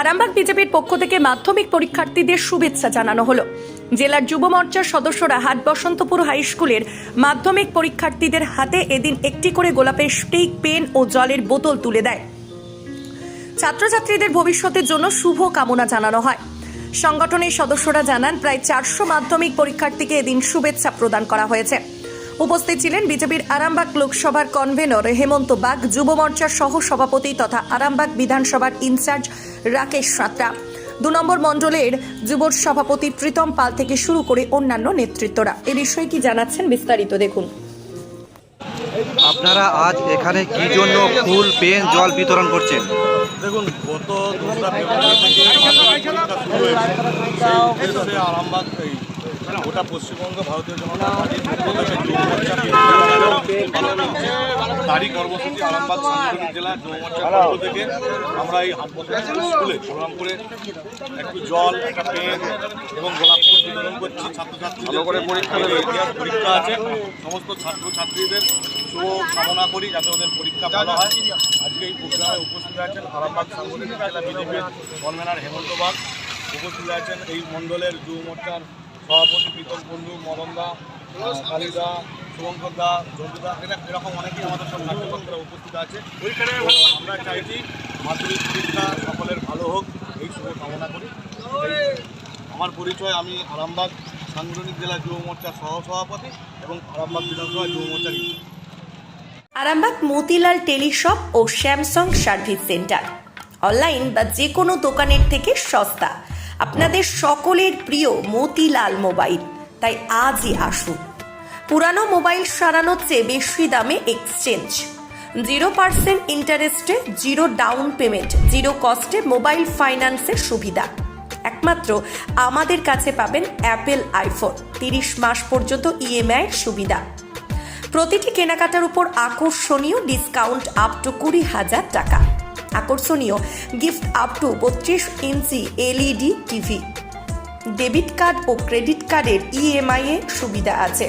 আরামবাগ বিজেপির পক্ষ থেকে মাধ্যমিক পরীক্ষার্থীদের শুভেচ্ছা জানানো হলো। জেলার যুব মোর্চার সদস্যরা হাট বসন্তপুর হাই স্কুলের মাধ্যমিক পরীক্ষার্থীদের হাতে এদিন একটি করে গোলাপের স্টিক, পেন ও জলের বোতল তুলে দেয়। ছাত্রছাত্রীদের ভবিষ্যতের জন্য শুভ কামনা জানানো হয়। সংগঠনের সদস্যরা জানান, প্রায় চারশো মাধ্যমিক পরীক্ষার্থীকে এদিন শুভেচ্ছা প্রদান করা হয়েছে। উপস্থিত ছিলেন বিজেপির আরামবাগ লোকসভার কনভেনর হেমন্ত বাগ যুব মোর্চার সহ সভাপতি তথা আরামবাগ বিধানসভার ইনচার্জ রাকেশ সাঁতরা। দু নম্বর মণ্ডলের যুব সভাপতি প্রীতম পাল থেকে শুরু করে অন্যান্য নেতৃত্বরা। এ বিষয়ে কি জানাচ্ছেন বিস্তারিত দেখুন। আপনারা আজ এখানে কি জন্য ফুল পেন জল বিতরণ করছেন? দেখুন গত দোসরা ফেব্রুয়ারি থেকে পরীক্ষা শুরু হয়েছে সেই উদ্দেশ্যে আরামবাগ গোটা পশ্চিমবঙ্গ ভারতীয় জনতা পার্টির পক্ষ থেকে যুব মোর্চা তারই কর্মসূচি আরামবাগ সাংগঠনিক জেলার যুব পক্ষ থেকে আমরা এই স্কুলে প্রোগ্রাম করে একটু জল একটা পেন এবং গোলাপ ফুল বিতরণ করছি। ছাত্রছাত্রীদের পরীক্ষা ইতিহাস পরীক্ষা আছে। সমস্ত ছাত্রছাত্রীদের শুভ কামনা করি যাতে ওদের পরীক্ষা ভালো হয়। আজকে এই প্রোগ্রামে উপস্থিত আছেন আরামবাগ সাংগঠনিক জেলা বিজেপির কনভেনার হেমন্ত বাগ। উপস্থিত আছেন এই মণ্ডলের যুব মোর্চার সভাপতি প্রীতম বন্ধু মদনদা আহ, কালিদা শুভঙ্কর দা এরা এরকম অনেকেই আমাদের সব কার্যকর্তারা উপস্থিত আছে। আমরা চাইছি মাধ্যমিক পরীক্ষা সকলের ভালো হোক এই শুভ কামনা করি। আমার পরিচয় আমি আরামবাগ সাংগঠনিক জেলা যুব মোর্চার সহসভাপতি এবং আরামবাগ বিধানসভা যুব মোর্চার আরামবাগ মতিলাল টেলিশপ ও স্যামসাং সার্ভিস সেন্টার। অনলাইন বা যে কোনো দোকানের থেকে সস্তা। আপনাদের সকলের প্রিয় মতিলাল মোবাইল। তাই আজই আসুন। পুরানো মোবাইল সারানোর চেয়ে বেশি দামে এক্সচেঞ্জ জিরো পার্সেন্ট ইন্টারেস্টে জিরো ডাউন পেমেন্ট জিরো কস্টে মোবাইল ফাইন্যান্সের সুবিধা। একমাত্র আমাদের কাছে পাবেন অ্যাপেল আইফোন তিরিশ মাস পর্যন্ত ইএমআই সুবিধা। প্রতিটি কেনাকাটার উপর আকর্ষণীয় ডিসকাউন্ট আপ টু কুড়ি হাজার টাকা। আকর্ষণীয় গিফট আপ টু বত্রিশ ইঞ্চি এলইডি টিভি ডেবিট কার্ড ও ক্রেডিট কার্ডের ইএমআই এ সুবিধা আছে।